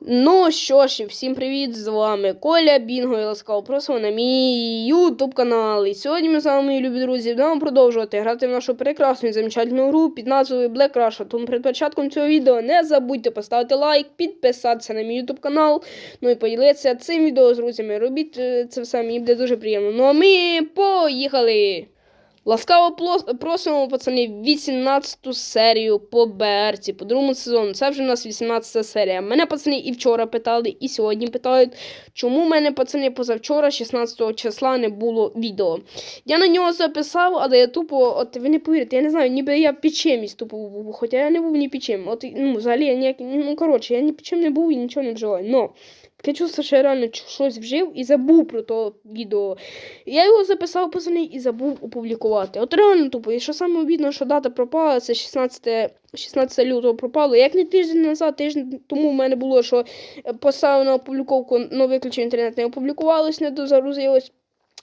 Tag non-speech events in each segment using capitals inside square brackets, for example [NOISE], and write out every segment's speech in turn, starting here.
Ну що ж, всім привіт! З вами Коля Бінго і ласкаво просимо на мій ютуб канал. І сьогодні ми з вами, мої любі друзі, будемо продовжувати грати в нашу прекрасну і замечательну гру під назвою Black Russia. Тому перед початком цього відео не забудьте поставити лайк, підписатися на мій ютуб канал, ну і поділитися цим відео з друзями. Робіть е, це все, мені буде дуже приємно. Ну а ми поїхали! Ласкаво просимо, пацани, 18 серію по БРці, по другому сезону. Це вже у нас 18 серія. Мене пацани і вчора питали, і сьогодні питають, чому мене, пацани, позавчора, 16 числа, не було відео. Я на нього записав, але я тупо, от ви не повірите, я не знаю, ніби я пічемість тупо був, хоча я не був ні пічем. От, ну, взагалі, я ніяк, ну, коротше, я ні пічем не був і нічого не вживаю. Но, таке чувство, що я реально щось вжив і забув про то відео. Я його записав пацани і забув опублікувати. От реально тупо. І що саме обідно, що дата пропала, це 16, 16 лютого пропало. Як не тиждень назад, тиждень тому в мене було, що е, поставив на опубліковку, но виключив інтернет, не опублікувалось, не дозагрузилось.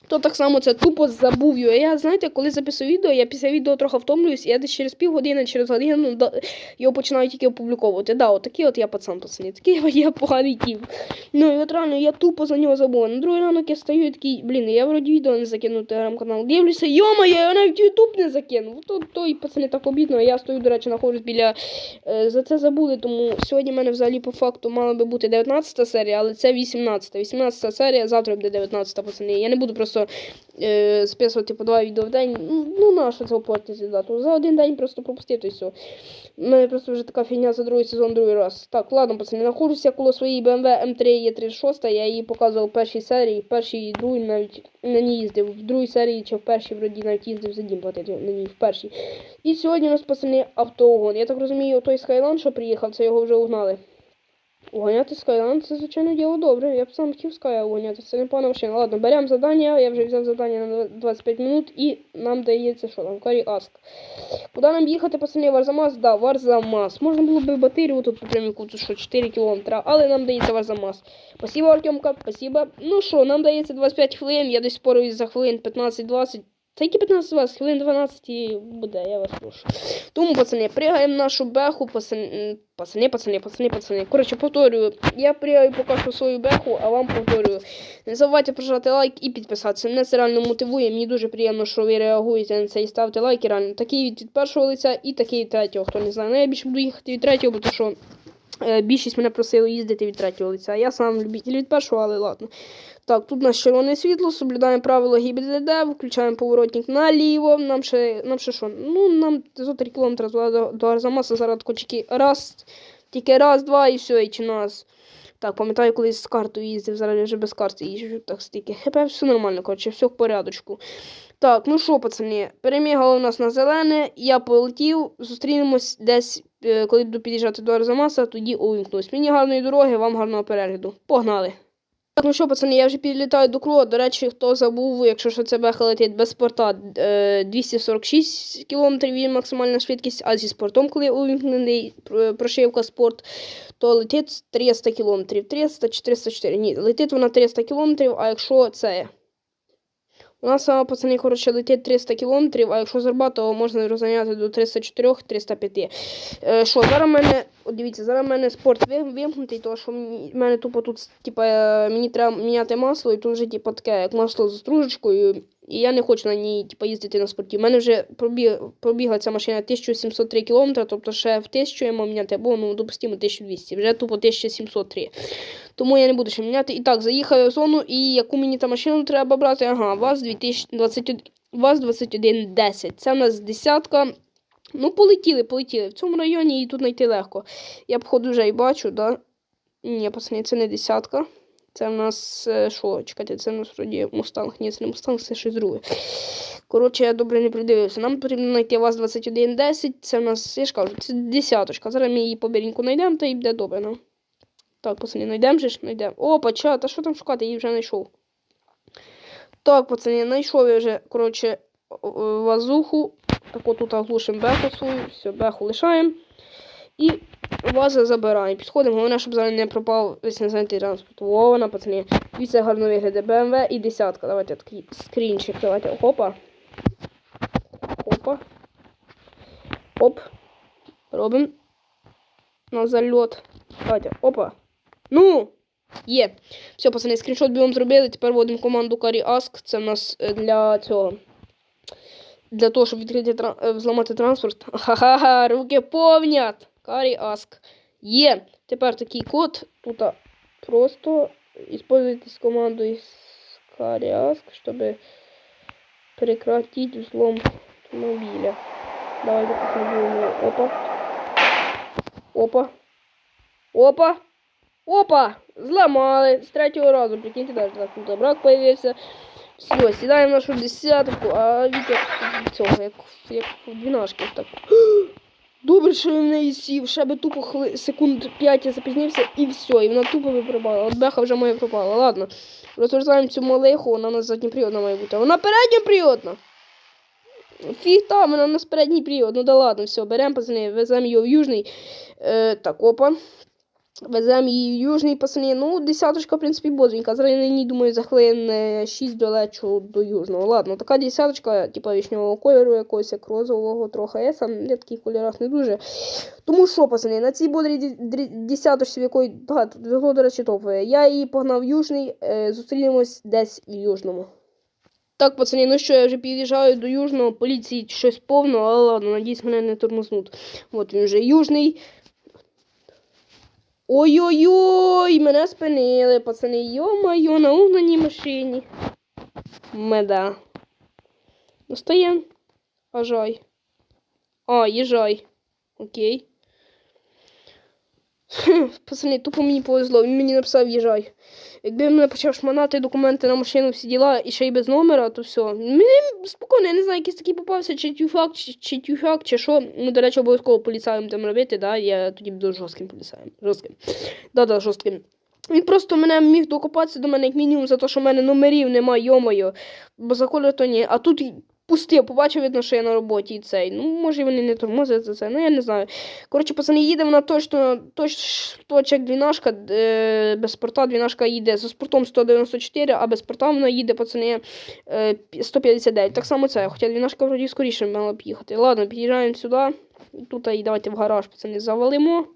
То так само це тупо забув його. Я, знаєте, коли записую відео, я після відео трохи втомлююсь, і я десь через півгодини, через годину да, його починаю тільки опубліковувати. Да, от такий от я пацан, пацані, такий [LAUGHS] я поганий тіп. Ну і от реально я тупо за нього забув. На другий ранок я стою і такий, блін, я вроді відео не закинув телеграм-канал. Дивлюся, йома, я навіть ютуб не закинув. То, то і пацани так обідно. Я стою, до речі, знаходжусь біля. Е, за це забули, тому сьогодні в мене взагалі по факту мала би бути 19 серія, але це 18. 18 серія, завтра буде 19 пацани. Я не буду просто е, списувати по два відео в день. Ну, Ну, на що це портити дату. За один день просто пропустити все. У мене просто вже така фігня за другий сезон, другий раз. Так, ладно, пацани, знаходжуся коло своєї BMW M3 E36, я її показував в першій серії, в першій і другій навіть на ній їздив. В другій серії чи в першій вроді навіть їздив за дім платити на ній в першій. І сьогодні у нас пацани автоугон. Я так розумію, той Skyline, що приїхав, це його вже угнали. Уганяти Skyline, це, звичайно, діло добре. Я б сам хотів Sky уганяти, це непогана машина. Ладно, беремо завдання, я вже взяв завдання на 25 минут і нам дається що там, Карі Аск. Куди нам їхати, пацани, Варзамас? Да, Варзамас. Можна було б батирію тут по пряміку, тут що 4 кілометри, але нам дається Варзамас. Спасибо, Артемка, спасибо. Ну що, нам дається 25 хвилин, я десь спорюсь за хвилин 15-20. Та які 15-20, хвилин 12 і буде, я вас прошу. Тому, пацани, пригаємо нашу беху, пацани, пацани, пацани, пацани, пацани. Коротше, повторюю, я пригаю поки що свою беху, а вам повторюю. Не забувайте прожати лайк і підписатися. Мене це реально мотивує. Мені дуже приємно, що ви реагуєте на це і ставте лайки. Реально такий від першого лиця і такий від третього. Хто не знає. Ну я більше буду їхати від третього, бо то що більшість мене просили їздити від третього лиця. Я сам любитель від першого, але ладно. Так, тут у нас червоне світло, соблюдаємо правила ГІБДД, включаємо поворотник наліво. Нам ще, нам ще що? Ну, нам за 3 км до, до Арзамаса зараз кочки раз, тільки раз, два і все, і чи нас. Так, пам'ятаю, колись з картою їздив, зараз я вже без карти їжджу, так стільки. ХП все нормально, коротше, все в порядочку. Так, ну що, пацани, перемігало у нас на зелене, я полетів, зустрінемось десь, е, коли буду під'їжджати до Арзамаса, тоді увімкнусь. Мені гарної дороги, вам гарного перегляду. Погнали! Так, ну що, пацани, я вже підлітаю до Кло. До речі, хто забув, якщо що це беха летить без спорта, е, 246 км він максимальна швидкість, а зі спортом, коли увімкнений е, прошивка спорт, то летить 300 км. 300 чи 304. Ні, летить вона 300 км, а якщо це. У нас, а, пацани, коротше, летить 300 кілометрів, а якщо зарба, то можна розганяти до 304-305. Е, що, зараз в мене, от дивіться, зараз в мене спорт вимкнутий, тому що в мене тупо тут, типа, е, мені треба міняти масло, і тут вже, типа, таке, як масло з стружечкою, і я не хочу на ній, типа, їздити на спорті. У мене вже пробіг, пробігла ця машина 1703 км, тобто ще в 1000 я мав міняти, або, ну, допустимо, 1200, вже тупо 1703. Тому я не буду ще міняти. І так, заїхав я в зону, і яку мені та машину треба брати? Ага, ВАЗ 2021, ВАЗ 2110. Це в нас десятка. Ну, полетіли, полетіли. В цьому районі її тут знайти легко. Я, походу, вже і бачу, да? Ні, пацани, це не десятка. Це в нас е, що? Чекайте, це в нас вроді мустанг. Ні, це не мустанг, це щось друге. Коротше, я добре не придивився. Нам потрібно знайти ВАЗ 2110. Це в нас, я ж кажу, це десяточка. Зараз ми її по берінку знайдемо, та і буде добре. Ну. Так, пацани, знайдемо же ж, знайдемо. Опа, ча, та що там шукати, її вже знайшов. Так, пацани, знайшов я вже, коротше, о- о, вазуху. Так от тут оглушимо беху свою, все, беху лишаємо. І ваза забираємо. Підходимо, головне, щоб зараз не пропав весь незайнятий транспорт. Во, вона, пацани. Дивіться, гарно виглядає. BMW і десятка. Давайте такий скрінчик. Давайте. Опа. Опа. Оп. Робимо. На зальот. Давайте. Опа. Ну, є. Все, пацани, скріншот бігом зробили. Тепер вводимо команду Carry Ask. Це в нас е, для цього. Для того, щоб відкрити е, взламати транспорт. [LAUGHS] Ха-ха-ха, руки повнят. Carry Ask. Є. Тепер такий код. Тут а, просто используйте з командою Carry Ask, щоб прекратить взлом автомобиля. Давайте посмотрим. Опа. Опа. Опа. Опа! Зламали. З третього разу. Прикиньте, даже так тут брак появився. Все, сідаємо в нашу десятку, а Вітя цього, як, як в двінашки. Так. Добре, що я в неї сів, ще би тупо хвили... секунд 5 я запізнився і все, і вона тупо би пропала. От беха вже моя пропала. Ладно. Розвертаємо цю малиху, вона у нас задніприводна має бути. Вона передньоприводна. Фіг там, вона у нас передній привод. Ну да ладно, все, беремо пацани, веземо її в Южний. Е, так, опа. Веземо її Южний, пацани. Ну, десяточка, в принципі, бодренька. Зараз я ній, думаю, за хвилин е, 6 долечу до Южного. Ладно, така десяточка, типа вишнього кольору, якогось як розового трохи. Я сам я таких кольорах не дуже. Тому що, пацани, на цій бодрій десяточці, в якої багато двигло, до речі, топове. Я її погнав в Южний, е, зустрінемось десь в Южному. Так, пацани, ну що, я вже під'їжджаю до Южного, поліції щось повно, але ладно, надіюсь, мене не тормознуть. От він вже Южний. Ой-ой-ой, мене спинили, пацани. Йо-майо, на угнаній машині. Меда. Ну, стоїм. Ажай. А, їжай. Окей. Пацани, тупо мені повезло, він мені написав їжай. Якби мене почав шманати документи на машину, всі діла, і ще й без номера, то все. Мені спокійно, я не знаю, якийсь такий попався, чи тюфак, чи, чи тюфак, чи що. Ну, до речі, обов'язково поліцаєм там робити, да? я тоді буду жорстким поліцаєм. Жорстким. Да-да, жорстким. Він просто мене міг докопатися до мене як мінімум за те, що в мене номерів немає, йомою. Бо за колір то ні. А тут і пустив, побачив, видно, що я на роботі і цей. Ну, може вони не тормозять за це, ну я не знаю. Коротше, пацани, їде вона точно, точно, точно двінашка, е, без спорта двінашка їде за спортом 194, а без спорта вона їде, пацани, е, 159. Так само це, хоча двінашка вроді скоріше мала б їхати. Ладно, під'їжджаємо сюди. Тут і давайте в гараж, пацани, завалимо.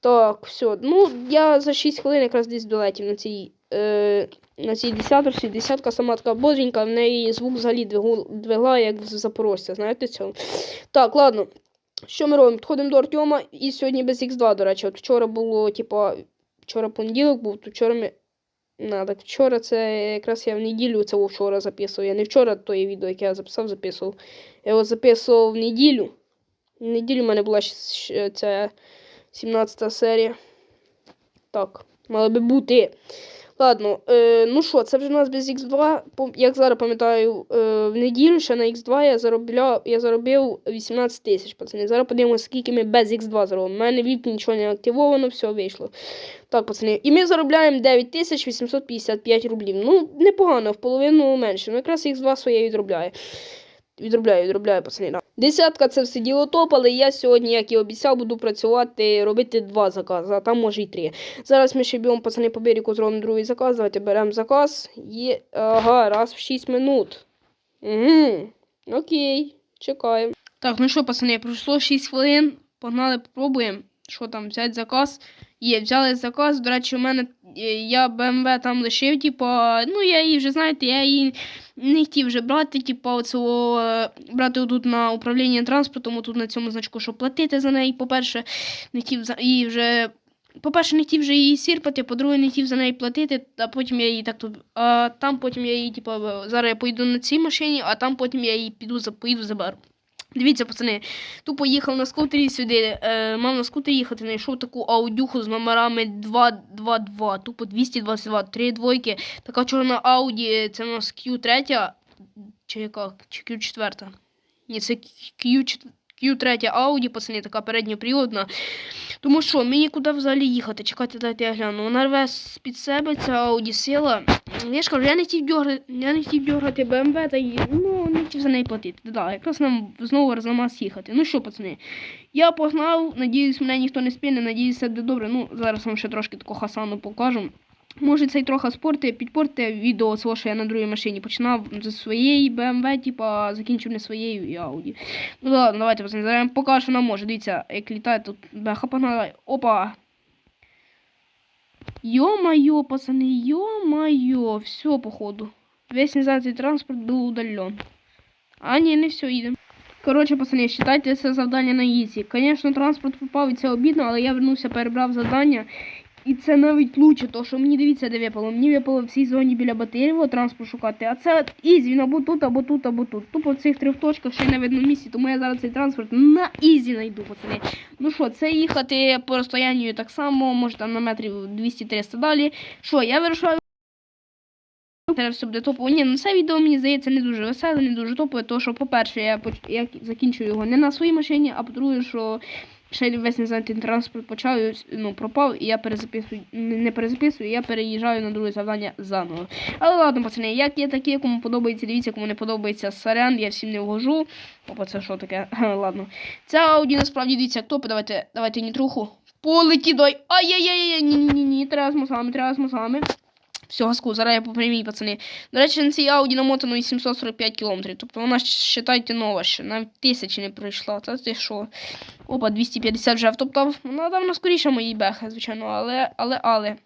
Так, все. Ну, я за 6 хвилин якраз десь долетів на цій, е, на цій десяточці. Десятка сама така бодренька, в неї звук взагалі двигла, як з Запорожця, знаєте цього? Так, ладно. Що ми робимо? Підходимо до Артема і сьогодні без Х2, до речі. От вчора було, типа, вчора понеділок був, то вчора ми. На, так вчора це якраз я в неділю це вчора записував. Я не вчора то є відео, яке я записав, записував. Я його записував в неділю. В неділю в мене була ця 17 серія. Так, мала би бути. Ладно, е, ну що, це вже у нас без Х2. Як зараз пам'ятаю, е, в неділю ще на Х2 я заробляв, я заробив 18 тисяч, пацани. Зараз подивимося, скільки ми без Х2 заробимо. У мене VIP нічого не активовано, все вийшло. Так, пацани. І ми заробляємо 9855 рублів. Ну, непогано, в половину менше. Ну, якраз Х2 своє відробляє. Відробляю, відробляю, пацани. Десятка це все діло топ, але я сьогодні, як і обіцяв, буду працювати, робити два закази, а там може і три. Зараз ми ще б'ємо, пацани, по берегу зробимо другий заказ. Давайте беремо заказ. Є... Ага, раз в 6 минут. Угу. Окей, чекаємо. Так, ну що, пацани, пройшло 6 хвилин. Погнали, попробуємо. Що там, взяти заказ. Є, взяли заказ. До речі, у мене е, я BMW там лишив, типа, ну я її вже, знаєте, я її не хотів вже брати, типа, оцього, е, брати тут на управління транспортом, тут на цьому значку, щоб платити за неї. По-перше, не хотів її вже. По-перше, не хотів вже її сірпати, по-друге, не хотів за неї платити, а потім я її так тут. А там потім я її, типа, зараз я поїду на цій машині, а там потім я її піду поїду заберу. Дивіться, пацани, тупо їхав на скутері сюди, е, мав на скутері їхати, знайшов таку аудюху з номерами 222, тупо 222, три двойки. Така чорна Ауді, це у нас Q3, чи яка, чи Q4. Ні, це Q4. Q3 Audi, пацани, така передньоприводна. Тому що мені куди взагалі їхати? Чекайте, дайте я гляну. Вона рве під себе ця Audi сила. Я ж кажу, я не хотів дьограти, я не хотів дьограти BMW, та й, ну, не хотів за неї платити. Да, якраз нам знову розламас їхати. Ну що, пацани, я погнав, надіюсь, мене ніхто не спине, надіюсь, все буде добре. Ну, зараз вам ще трошки таку хасану покажу. Може, цей трохи спорти, підпорти відео свого, що я на другій машині починав зі своєї BMW, типа, закінчив не своєю і Audi. Ну ладно, давайте пацани, зараз я вам покажу, що вона може. Дивіться, як літає тут беха погнала. Опа! Ё-моё, пацаны, ё-моё, все, походу. Весь незанятий транспорт был удален. А, ні, не все, їдемо. Коротше, пацани, считайте це завдання на ізі. Звісно, транспорт попав і це обідно, але я вернувся, перебрав завдання. І це навіть лучше, тому що мені дивіться, де випало. Мені випало в цій зоні біля батареєвого транспорт шукати, а це ізі, він або тут, або тут, або тут. Тупо в цих трьох точках ще не видно місці, тому я зараз цей транспорт на ізі знайду, пацани. Ну що, це їхати по розстоянню так само, може там на метрів 200-300 далі. Що, я вирушаю. Зараз все буде топово. Ні, ну це відео мені здається не дуже веселе, не дуже топове, тому що, по-перше, я, я закінчую його не на своїй машині, а по-друге, що ще весь незанятий транспорт почав, ну, пропав, і я перезаписую, не перезаписую, я переїжджаю на друге завдання заново. Але ладно, пацани, як є такі, кому подобається, дивіться, кому не подобається сорян, я всім не вгожу. Опа, це що таке? [LAUGHS] ладно. Ця ауді насправді дивіться, як топи, давайте, давайте нітруху. Полеті дай. Ай-яй-яй-яй, ні-ні-ні, треба з мозгами, треба з мозгами. Все, газку, зараз я по прямій, пацани. До речі, на цій ауді намотано 845 кілометрів. Тобто вона, считайте, нова ще. Навіть тисячі не пройшла. Та ти що? Опа, 250 вже втоптав. Вона давно скоріше моїй бехи, звичайно, але, але, але.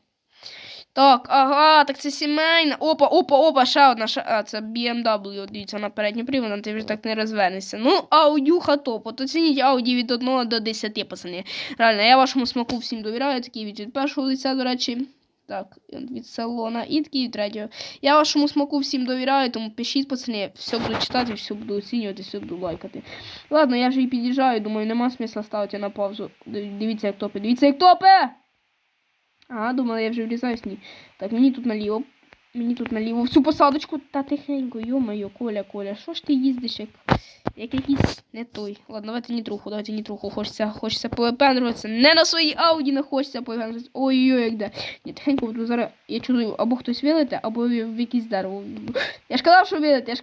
Так, ага, так це сімейна. Опа, опа, опа, ще одна. Ще... А, це BMW, дивіться, на передній привод, ти вже так не розвернешся. Ну, аудюха топ. От оцініть ауді від 1 до 10, пацани. Реально, я вашому смаку всім довіряю, такий від першого лиця, до речі. Так, від салона і такий від третього. Я вашому смаку всім довіряю, тому пишіть, пацани, все буду читати, все буду оцінювати, все буду лайкати. Ладно, я вже і під'їжджаю, думаю, нема смисла ставити на паузу. Дивіться, як топи, дивіться, як топе! Ага, думала, я вже врізаюсь, ній. Так, мені тут наліво. Мені тут наліво всю посадочку. Та тихенько, йо-моє, Коля, Коля, що ж ти їздиш, як як якийсь не той. Ладно, давайте нітруху, давайте нітруху. Хочеться, хочеться повипендруватися. Не на своїй ауді не хочеться повипендруватися. Ой-ой-ой, як де. Ні, тихенько, буду зараз, я чую, або хтось вилите, або в, якесь дерево. Я ж казав, що вилите, я ж...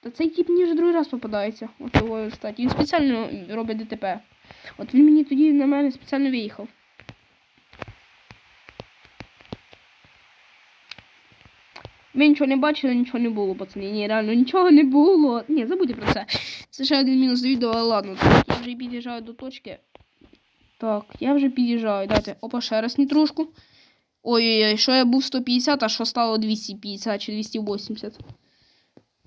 Та цей тип мені вже другий раз попадається. От його, кстати. Він спеціально робить ДТП. От він мені тоді на мене спеціально виїхав. Ви нічого не бачили, нічого не було, пацани. Ні, реально нічого не було. Ні, забудьте про це. Це ще один мінус відео, але ладно. Так, я вже під'їжджаю до точки. Так, я вже під'їжджаю. Дайте, опа, ще раз нітрушку. Ой-ой-ой, що я був 150, а що стало 250 чи 280.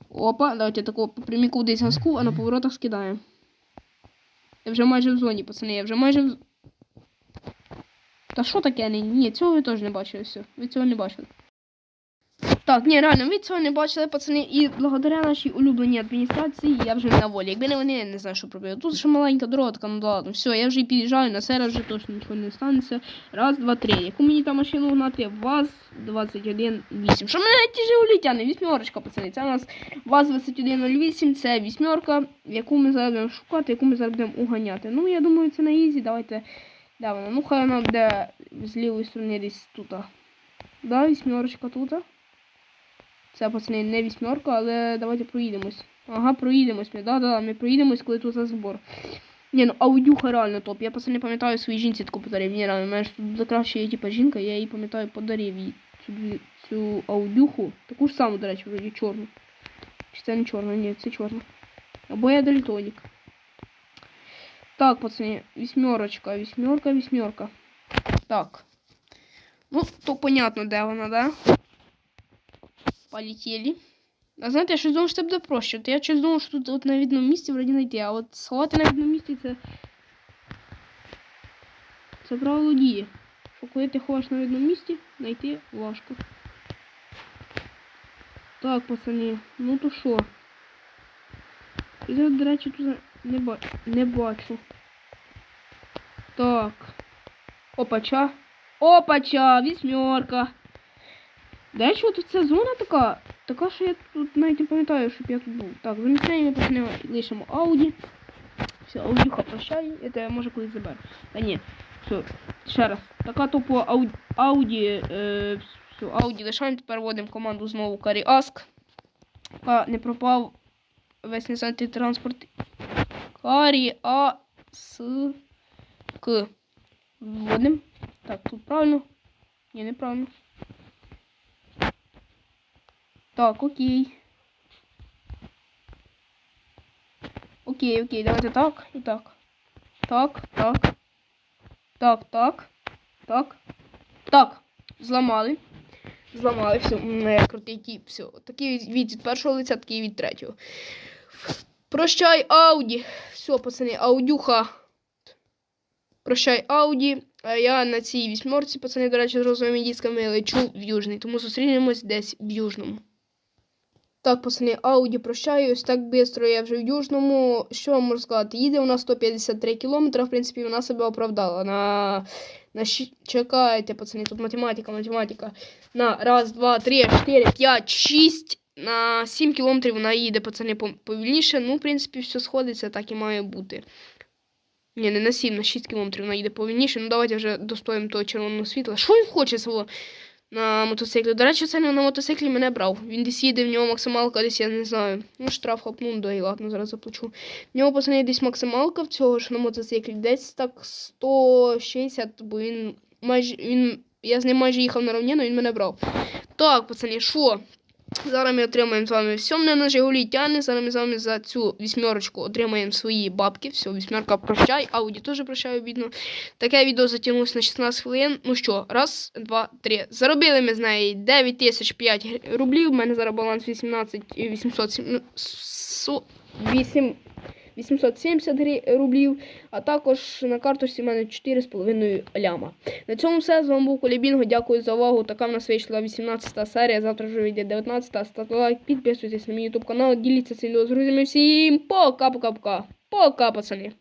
Опа, давайте такого по пряміку десь газку, а на поворотах скидаємо. Я вже майже в зоні, пацани, я вже майже в... Та що таке? Ні, цього ви теж не бачили, все. Ви цього не бачили. Так, ні, реально, ви цього не бачили, пацани, і благодаря нашій улюбленій адміністрації я вже на волі. Якби не вони, я не знаю, що пробив. Тут ще маленька дорога, така, ну ладно, все, я вже під'їжджаю, на серед вже точно нічого не станеться. Раз, два, три. Яку мені там машину гнати? ВАЗ 2108. Що мене ті тяне? Вісьмерочка, пацани. Це у нас ВАЗ 2108, це вісьмерка, яку ми зараз будемо шукати, яку ми зараз будемо уганяти. Ну, я думаю, це на ізі. Давайте. Де вона? Ну, хай вона буде з лівої сторони десь тут. Да, вісьмерочка тут. Це, пацани, не вісьмерка, але давайте проїдемось. Ага, проїдемось ми. Да-да, ми проїдемось, коли тут за збор. Ні, ну аудюха реально топ. Я пацани пам'ятаю своїй жінці таку подарив. Ні, реально, мене ж тут краще є типа жінка, я її пам'ятаю подарив їй цю, цю аудюху. Таку ж саму, до речі, вроді чорну. Чи це не чорна? Ні, це чорна. Або я дальтонік. Так, пацани, вісьмерочка, вісьмерка, вісьмерка. Так. Ну, то понятно, де вона, да? Полетели. А знаєте, я щось думав, що це буде проще. От я щось думав, що тут от на видному місці вроді знайти, а от сховати на видному місці це. Це правило діє. Що коли ти ховаєш на видному місці, знайти важко. Так, пацани, ну то що? Я, до речі, тут не, ба... не бачу. Так. Опача. Опача, вісьмерка. До речі, тут ця зона така, така, що я тут навіть не пам'ятаю, щоб я тут був. Так, заміщаємо почнемо лишимо Ауді. Все, аудюха прощай, це може колись заберу. Та ні, все, ще раз. Така тупо ауді, е, все, ауді лишаємо, тепер вводимо команду знову Carry Ask. А, не пропав весь несантий транспорт. Carry Ask. Вводимо. Так, тут правильно. Ні, неправильно. Так, окей. Окей, окей, давайте так і так. Так, так. Так, так. Так. Так. Зламали. Зламали все. Не, крутий тіп. Все. Такий від першого лиця, такий від третього. Прощай, Ауді. Все, пацани, аудюха. Прощай, Ауді. А я на цій вісьмерці, пацани, до речі, з розовими дісками лечу в Южний. Тому зустрінемось десь в Южному. Так, пацани, Ауді прощаю. Ось так швидко я вже в Южному. Що вам можу сказати? Їде у нас 153 кілометри, в принципі, вона себе оправдала. На, на Чекайте, пацани, тут математика, математика. На раз, два, три, чотири, п'ять, шість. На 7 кілометрів вона їде, пацани, повільніше. Ну, в принципі, все сходиться, так і має бути. Ні, не на 7, на 6 кілометрів вона їде повільніше. Ну, давайте вже достоїмо того червоного світла. Що він хоче свого на мотоциклі? До речі, це на мотоциклі мене брав. Він десь їде, в нього максималка десь, я не знаю. Ну, штраф хапну, да і ладно, зараз заплачу. В нього, пацани, десь максималка в цього ж на мотоциклі. Десь так 160, бо він майже. він. Я з ним майже їхав на рівніну, він мене брав. Так, пацани, що? Зараз ми отримаємо з вами все мене на Жигулі тягне. Зараз ми з вами за цю вісьмерочку отримаємо свої бабки. Все, вісьмерка прощай, Ауді теж прощаю, бідно. Таке відео затягнулося на 16 хвилин. Ну що, раз, два, три. Заробили ми з неї 9 тисяч 5 рублів. У мене зараз баланс 18 800, ну, 8 870 гри- рублів, а також на карточці в мене 4,5 ляма. На цьому все. З вами був Колібінго. Дякую за увагу. Така в нас вийшла 18 серія. Завтра вже вийде 19. Ставте лайк, підписуйтесь на мій YouTube канал, діліться цим відео з друзями. Всім пока-пока-пока. Пока, пацани.